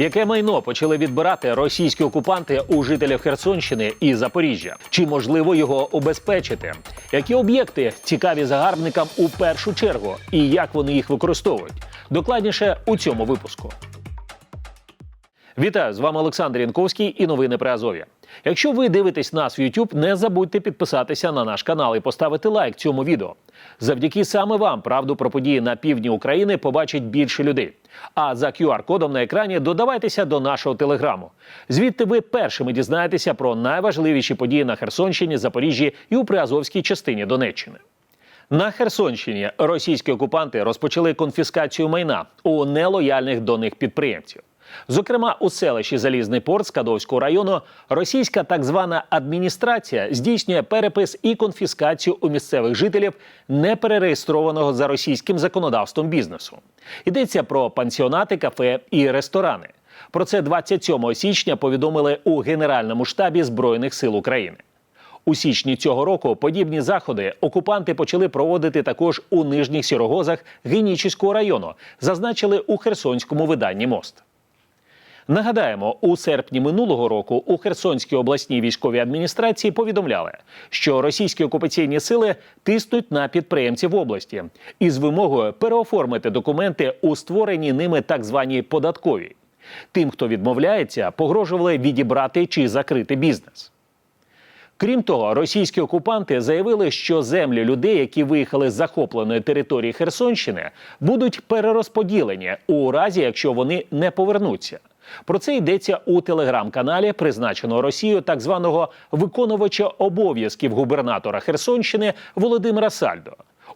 Яке майно почали відбирати російські окупанти у жителів Херсонщини і Запоріжжя? Чи можливо його обезпечити? Які об'єкти цікаві загарбникам у першу чергу, і як вони їх використовують? Докладніше у цьому випуску. Вітаю з вами Олександр Янковський і новини при Азові. Якщо ви дивитесь нас в YouTube, не забудьте підписатися на наш канал і поставити лайк цьому відео. Завдяки саме вам правду про події на півдні України побачить більше людей. А за QR-кодом на екрані додавайтеся до нашого телеграму. Звідти ви першими дізнаєтеся про найважливіші події на Херсонщині, Запоріжжі і у Приазовській частині Донеччини. На Херсонщині російські окупанти розпочали конфіскацію майна у нелояльних до них підприємців. Зокрема, у селищі Залізний порт Скадовського району російська так звана адміністрація здійснює перепис і конфіскацію у місцевих жителів неперереєстрованого за російським законодавством бізнесу. Йдеться про пансіонати, кафе і ресторани. Про це 27 січня повідомили у Генеральному штабі Збройних сил України. У січні цього року подібні заходи окупанти почали проводити також у нижніх сірогозах Генічеського району, зазначили у херсонському виданні Мост. Нагадаємо, у серпні минулого року у Херсонській обласній військовій адміністрації повідомляли, що російські окупаційні сили тиснуть на підприємців області із вимогою переоформити документи у створенні ними так званій податковій. Тим, хто відмовляється, погрожували відібрати чи закрити бізнес. Крім того, російські окупанти заявили, що землі людей, які виїхали з захопленої території Херсонщини, будуть перерозподілені у разі, якщо вони не повернуться. Про це йдеться у телеграм-каналі, призначеного Росією так званого виконувача обов'язків губернатора Херсонщини Володимира Сальдо.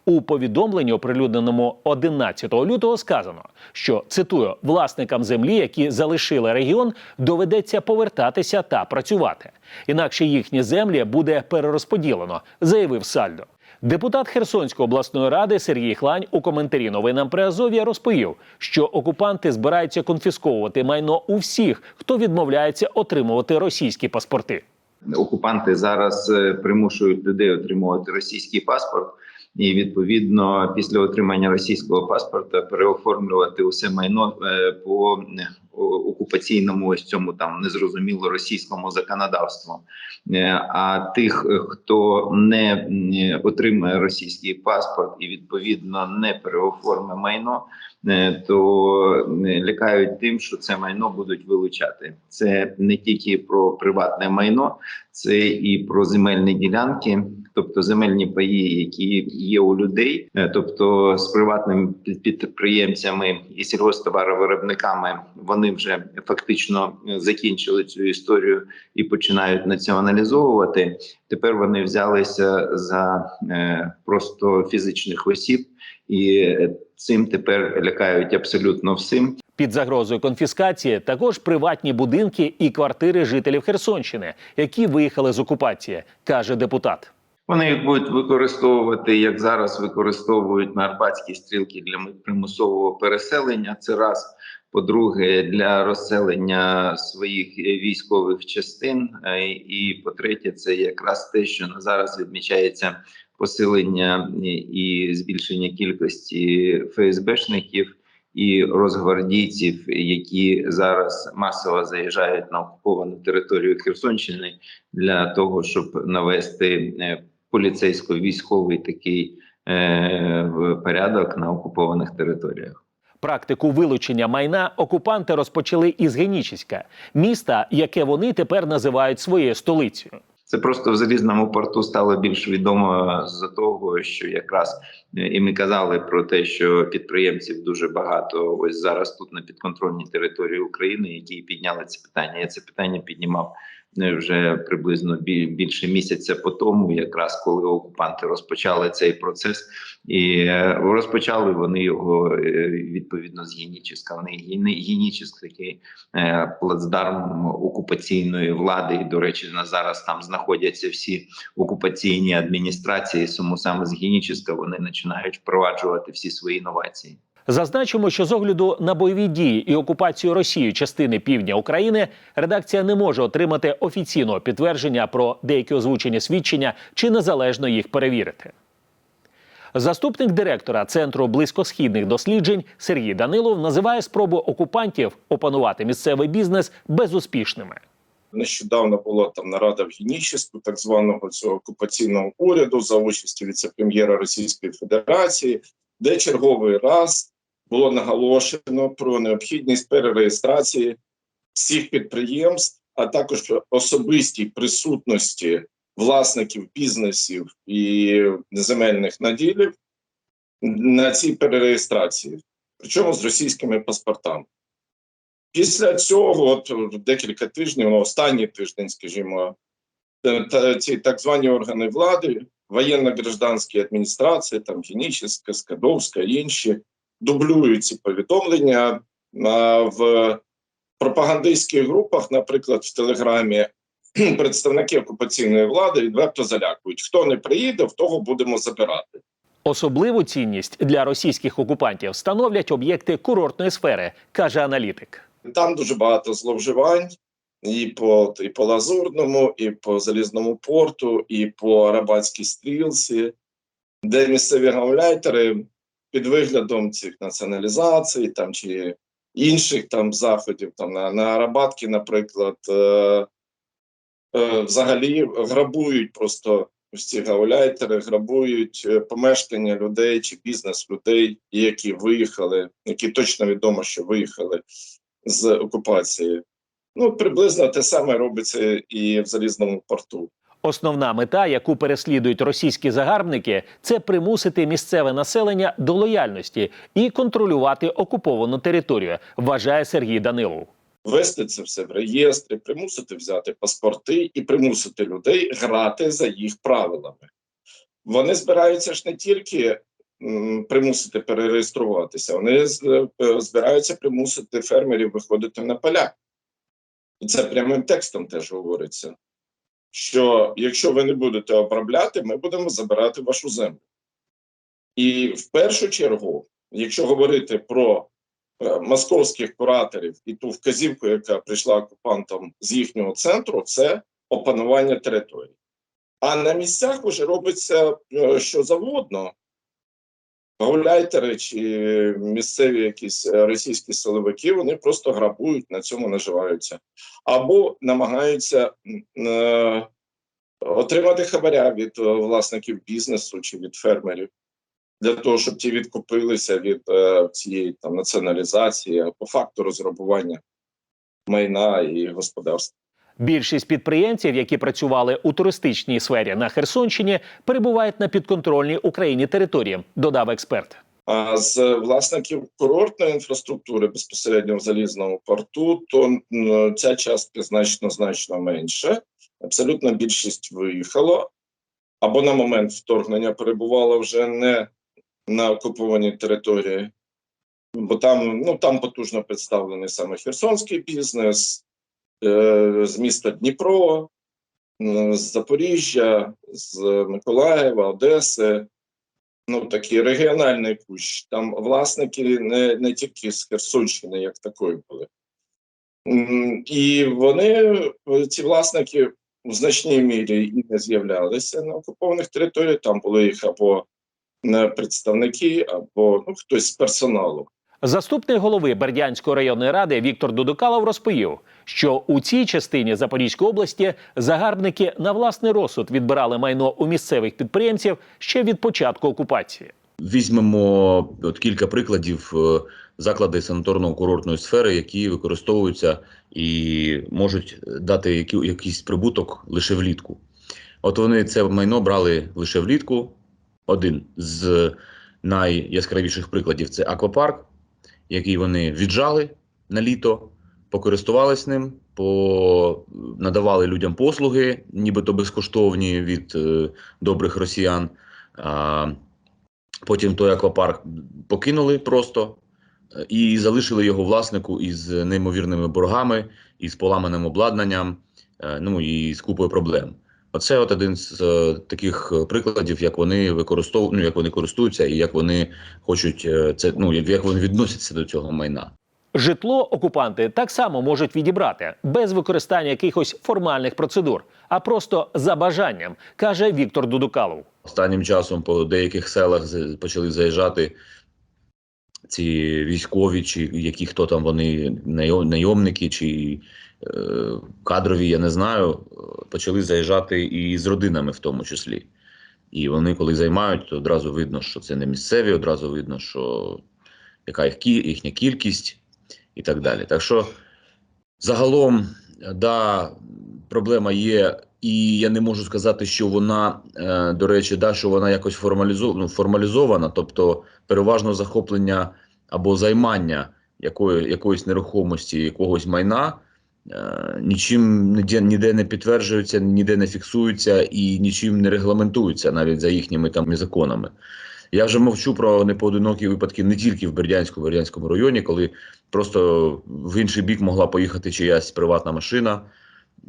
У повідомленні, оприлюдненому 11 лютого, сказано, що цитую власникам землі, які залишили регіон, доведеться повертатися та працювати. Інакше їхні землі буде перерозподілено, заявив Сальдо. Депутат Херсонської обласної ради Сергій Хлань у коментарі новинам при Азов'я розповів, що окупанти збираються конфісковувати майно у всіх, хто відмовляється отримувати російські паспорти. окупанти зараз е, примушують людей отримувати російський паспорт, і відповідно після отримання російського паспорта переоформлювати усе майно е, по е, окупаційному ось цьому там незрозуміло російському законодавству. Е, А тих, хто не отримає російський паспорт і відповідно не переоформить майно, то лякають тим, що це майно будуть вилучати. Це не тільки про приватне майно, це і про земельні ділянки, тобто земельні паї, які є у людей, Е, тобто з приватними під- підприємцями і сільгосптоваровиробниками, вони вже фактично е, закінчили цю історію і починають націоналізовувати. Тепер вони взялися за е, просто фізичних осіб, і цим тепер лякають абсолютно всім. Під загрозою конфіскації також приватні будинки і квартири жителів Херсонщини, які виїхали з окупації, каже депутат. Вони їх будуть використовувати, як зараз використовують на Арбатській стрілки для примусового переселення. Це раз. По-друге, для розселення своїх е, військових частин. Е, І по-третє, це якраз те, що на зараз відмічається посилення і- і збільшення кількості ФСБшників і розгвардійців, які зараз масово заїжджають на окуповану територію Херсонщини для того, щоб навести е, поліцейсько-військовий такий е, в- порядок на окупованих територіях. Практику вилучення майна окупанти розпочали із Генічеська, міста, яке вони тепер називають своєю столицею. Це просто в залізному порту стало більш відомо з того, що якраз е, і ми казали про те, що підприємців дуже багато ось зараз тут на підконтрольній території України, які підняли це питання. Я це питання піднімав вже приблизно бі- більше місяця по тому, якраз коли окупанти розпочали цей процес, і е, розпочали вони його е, відповідно з Геніческа. Вони Генічеськ такий е, плацдарм окупаційної влади. І, до речі, на зараз там знаходяться всі окупаційні адміністрації. Тому саме з Геніческа вони починають впроваджувати всі свої інновації. Зазначимо, що з огляду на бойові дії і окупацію Росією частини півдня України редакція не може отримати офіційного підтвердження про деякі озвучені свідчення чи незалежно їх перевірити. Заступник директора Центру близькосхідних досліджень Сергій Данилов називає спроби окупантів опанувати місцевий бізнес безуспішними. Нещодавно була там нарада в Генічеську, так званого цього окупаційного уряду за участі віце-прем'єра Російської Федерації, де черговий раз було наголошено про необхідність перереєстрації всіх підприємств, а також особистій присутності власників бізнесів і земельних наділів на цій перереєстрації, причому з російськими паспортами. Після цього, от декілька тижнів, ну, останній тиждень, скажімо, ці так звані органи влади, воєнно-гражданські адміністрації, там Генічеська, Скадовська, інші, дублюють ці повідомлення в пропагандистських групах, наприклад, в Телеграмі, представники окупаційної влади відверто залякують. Хто не приїде, в того будемо забирати. Особливу цінність для російських окупантів становлять об'єкти курортної сфери, каже аналітик. Там дуже багато зловживань і по, і по Лазурному, і по Залізному порту, і по Арабатській стрілці, де місцеві гауляйтери під виглядом цих націоналізацій там, чи інших там заходів, там на, на Арабатки, наприклад, е, е, взагалі грабують просто ось ці гауляйтери, грабують е, помешкання людей чи бізнес людей, які виїхали, які точно відомо, що виїхали з окупації. Ну, приблизно те саме робиться і в залізному порту. Основна мета, яку переслідують російські загарбники, це примусити місцеве населення до лояльності і контролювати окуповану територію, вважає Сергій Данилов. Ввести це все в реєстри, примусити взяти паспорти і примусити людей грати за їх правилами. Вони збираються ж не тільки примусити перереєструватися, вони е, збираються примусити фермерів виходити на поля. І це прямим текстом теж говориться. Що якщо ви не будете обробляти, ми будемо забирати вашу землю. І в першу чергу, якщо говорити про е, московських кураторів і ту вказівку, яка прийшла окупантам з їхнього центру, це опанування території. А на місцях вже робиться е, що завгодно. Гауляйтери чи місцеві якісь е, російські силовики, вони просто грабують, на цьому наживаються. Або намагаються е, отримати хабаря від е, власників бізнесу чи від фермерів для того, щоб ті відкупилися від е, цієї там націоналізації, по факту розграбування майна і господарства. Більшість підприємців, які працювали у туристичній сфері на Херсонщині, перебувають на підконтрольній Україні території, додав експерт. А з власників курортної інфраструктури безпосередньо в залізному порту, то ця частка значно значно менше. Абсолютна більшість виїхало або на момент вторгнення перебувала вже не на окупованій території, бо там ну там потужно представлений саме херсонський бізнес з міста Дніпро, з Запоріжжя, з Миколаєва, Одеси ну такий регіональний кущ. Там власники не, не тільки з Херсонщини, як такої були. І вони, ці власники, в значній мірі і не з'являлися на окупованих територіях. Там були їх або представники, або ну, хтось з персоналу. Заступник голови Бердянської районної ради Віктор Дудукалов розповів, що у цій частині Запорізької області загарбники на власний розсуд відбирали майно у місцевих підприємців ще від початку окупації. Візьмемо от кілька прикладів е, заклади санаторно-курортної сфери, які використовуються і можуть дати якийсь прибуток лише влітку. От вони це майно брали лише влітку. Один з найяскравіших прикладів це аквапарк, який вони віджали на літо, покористувались ним, по... надавали людям послуги, нібито безкоштовні від е, добрих росіян. А, Потім той аквапарк покинули просто е, і залишили його власнику із неймовірними боргами, із поламаним обладнанням, е, ну і з купою проблем. Оце от один з е, таких е, прикладів, як вони використовують, ну як вони користуються, і як вони хочуть е, це, ну як вони відносяться до цього майна. Житло окупанти так само можуть відібрати без використання якихось формальних процедур, а просто за бажанням, каже Віктор Дудукалов. Останнім часом по деяких селах почали заїжджати ці військові, чи які хто там вони найомники, чи кадрові, я не знаю, е, почали заїжджати і з родинами в тому числі. І вони, коли займають, то одразу видно, що це не місцеві, одразу видно, що яка їх їхня кількість і так далі. Так що загалом, да, проблема є, і я не можу сказати, що вона, е, до речі, да, що вона якось ну, формалізована, тобто переважно захоплення або займання якої, якоїсь нерухомості, якогось майна. Е, Нічим ніде, не підтверджується, ніде не фіксується і нічим не регламентується навіть за їхніми там законами. Я вже мовчу про непоодинокі випадки не тільки в Бердянську, Бердянському районі, коли просто в інший бік могла поїхати чиясь приватна машина,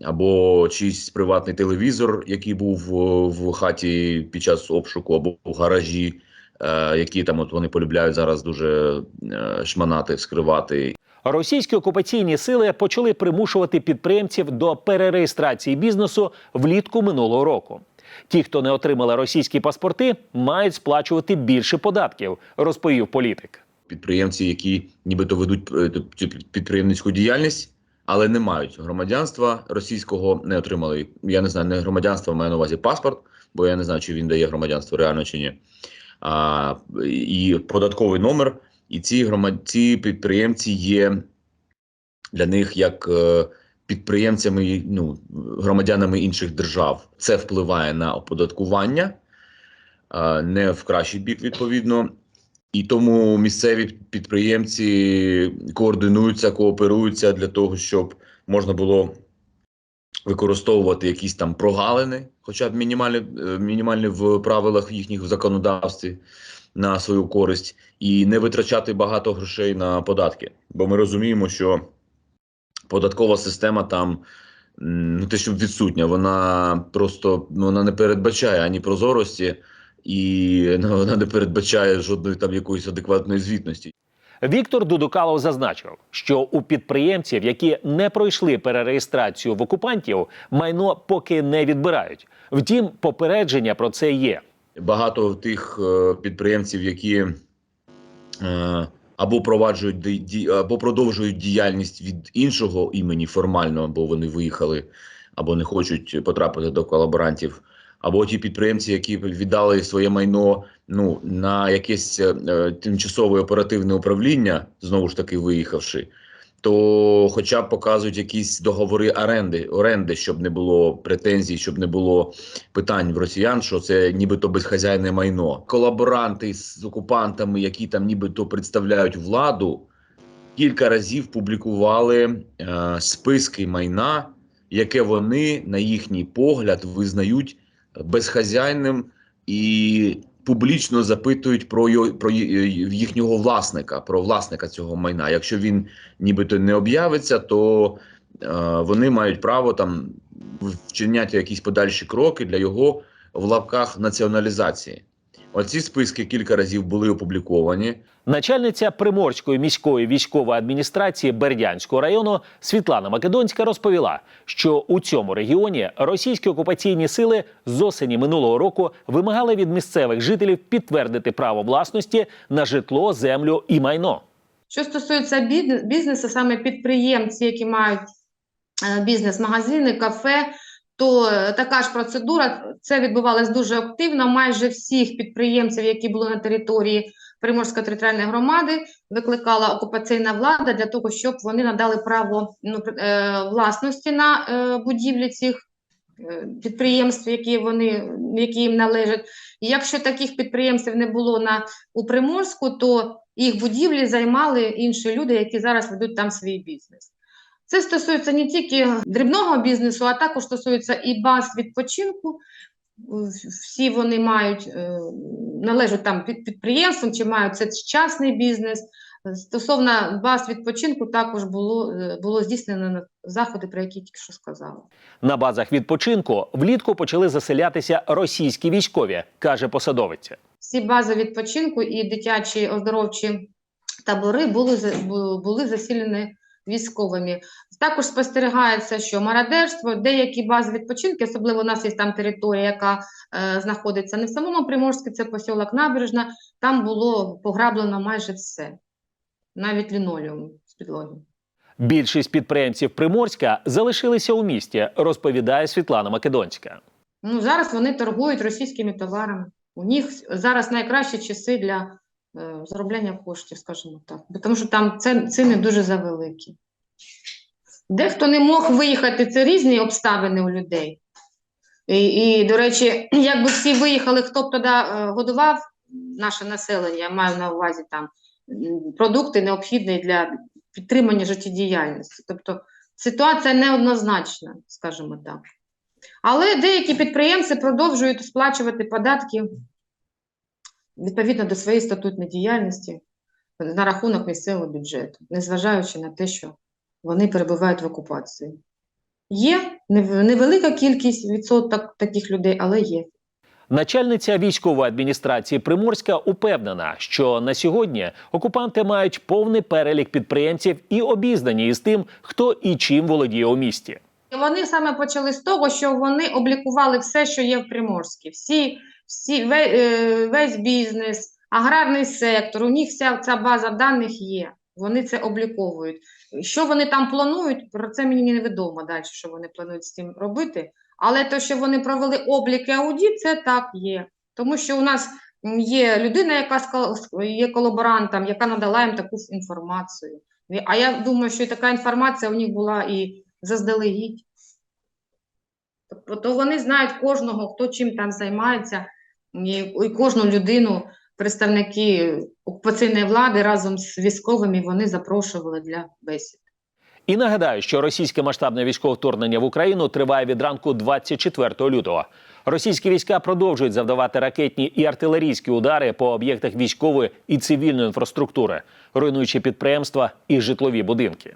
або чийсь приватний телевізор, який був в хаті під час обшуку, або в гаражі, е, які там от вони полюбляють зараз дуже е, шманати, скривати. Російські окупаційні сили почали примушувати підприємців до перереєстрації бізнесу влітку минулого року. Ті, хто не отримали російські паспорти, мають сплачувати більше податків, розповів політик. Підприємці, які нібито ведуть е, цю підприємницьку діяльність, але не мають громадянства російського, не отримали. Я не знаю, не громадянство маю на увазі паспорт, бо я не знаю, чи він дає громадянство реально чи ні. А, і податковий номер. І ці громад... ці підприємці є для них як е, підприємцями, ну, громадянами інших держав. Це впливає на оподаткування, е, не в кращий бік, відповідно. І тому місцеві підприємці координуються, кооперуються для того, щоб можна було використовувати якісь там прогалини, хоча б мінімальні, е, мінімальні в правилах їхніх в законодавстві на свою користь, і не витрачати багато грошей на податки. Бо ми розуміємо, що податкова система там не те, щоб відсутня, вона просто ну, вона не передбачає ані прозорості, і ну, вона не передбачає жодної там якоїсь адекватної звітності. Віктор Дудукалов зазначив, що у підприємців, які не пройшли перереєстрацію в окупантів, майно поки не відбирають. Втім, попередження про це є. Багато тих е, підприємців, які е, або проваджують або продовжують діяльність від іншого імені формально, або вони виїхали, або не хочуть потрапити до колаборантів, або ті підприємці, які віддали своє майно ну на якесь е, тимчасове оперативне управління, знову ж таки виїхавши. То хоча б показують якісь договори оренди, оренди, щоб не було претензій, щоб не було питань в росіян, що це нібито безхазяйне майно. Колаборанти з окупантами, які там нібито представляють владу, кілька разів публікували е, списки майна, яке вони, на їхній погляд, визнають безхазяйним і публічно запитують про, його, про їхнього власника, про власника цього майна. Якщо він нібито не об'явиться, то е, вони мають право там вчиняти якісь подальші кроки для його в лапках націоналізації. Оці списки кілька разів були опубліковані. Начальниця Приморської міської військової адміністрації Бердянського району Світлана Македонська розповіла, що у цьому регіоні російські окупаційні сили з осені минулого року вимагали від місцевих жителів підтвердити право власності на житло, землю і майно. Що стосується бізнесу, саме підприємці, які мають е, бізнес-магазини, кафе, то е, така ж процедура, це відбувалось дуже активно. Майже всіх підприємців, які були на території Приморської територіальної громади, викликала окупаційна влада для того, щоб вони надали право ну, е, власності на е, будівлі цих підприємств, які вони які їм належать. Якщо таких підприємців не було на у Приморську, то їх будівлі займали інші люди, які зараз ведуть там свій бізнес. Це стосується не тільки дрібного бізнесу, а також стосується і баз відпочинку. Всі вони мають е, належать там під підприємствам, чи мають це частний бізнес. Стосовно баз відпочинку, також було, е, було здійснено заходи, про які тільки що сказала. На базах відпочинку влітку почали заселятися російські військові, каже посадовиця. всі бази відпочинку і дитячі оздоровчі табори були, були засілені військовими. Також спостерігається, що мародерство, деякі бази відпочинки, особливо у нас є там територія, яка е, знаходиться не в самому Приморську, це посілок Набережна, там було пограблено майже все, навіть лінолеум з підлоги. Більшість підприємців Приморська залишилися у місті, розповідає Світлана Македонська. Ну, зараз вони торгують російськими товарами. У них зараз найкращі часи для заробляння коштів, скажімо так. Тому що там ціни дуже завеликі. Дехто не мог виїхати, це різні обставини у людей. І, і до речі, якби всі виїхали, хто б тоді е, годував наше населення, я маю на увазі там продукти необхідні для підтримання життєдіяльності. Тобто ситуація неоднозначна, скажімо так. Але деякі підприємці продовжують сплачувати податки відповідно до своєї статутної діяльності на рахунок місцевого бюджету, незважаючи на те, що вони перебувають в окупації. Є невелика кількість відсоток таких людей, але є. Начальниця військової адміністрації Приморська упевнена, що на сьогодні окупанти мають повний перелік підприємців і обізнані із тим, хто і чим володіє у місті. Вони саме почали з того, що вони облікували все, що є в Приморській. Всі, всі, е, весь бізнес, аграрний сектор, у них вся ця база даних є. Вони це обліковують. Що вони там планують, про це мені невідомо далі, що вони планують з цим робити. Але те, що вони провели облік і аудит, це так є. Тому що у нас є людина, яка є колаборантом, яка надала їм таку інформацію. А я думаю, що і така інформація у них була і заздалегідь. Тобто вони знають кожного, хто чим там займається, і кожну людину представники окупаційної влади разом з військовими вони запрошували для бесід. І нагадаю, що російське масштабне військове вторгнення в Україну триває від ранку 24 лютого. Російські війська продовжують завдавати ракетні і артилерійські удари по об'єктах військової і цивільної інфраструктури, руйнуючи підприємства і житлові будинки.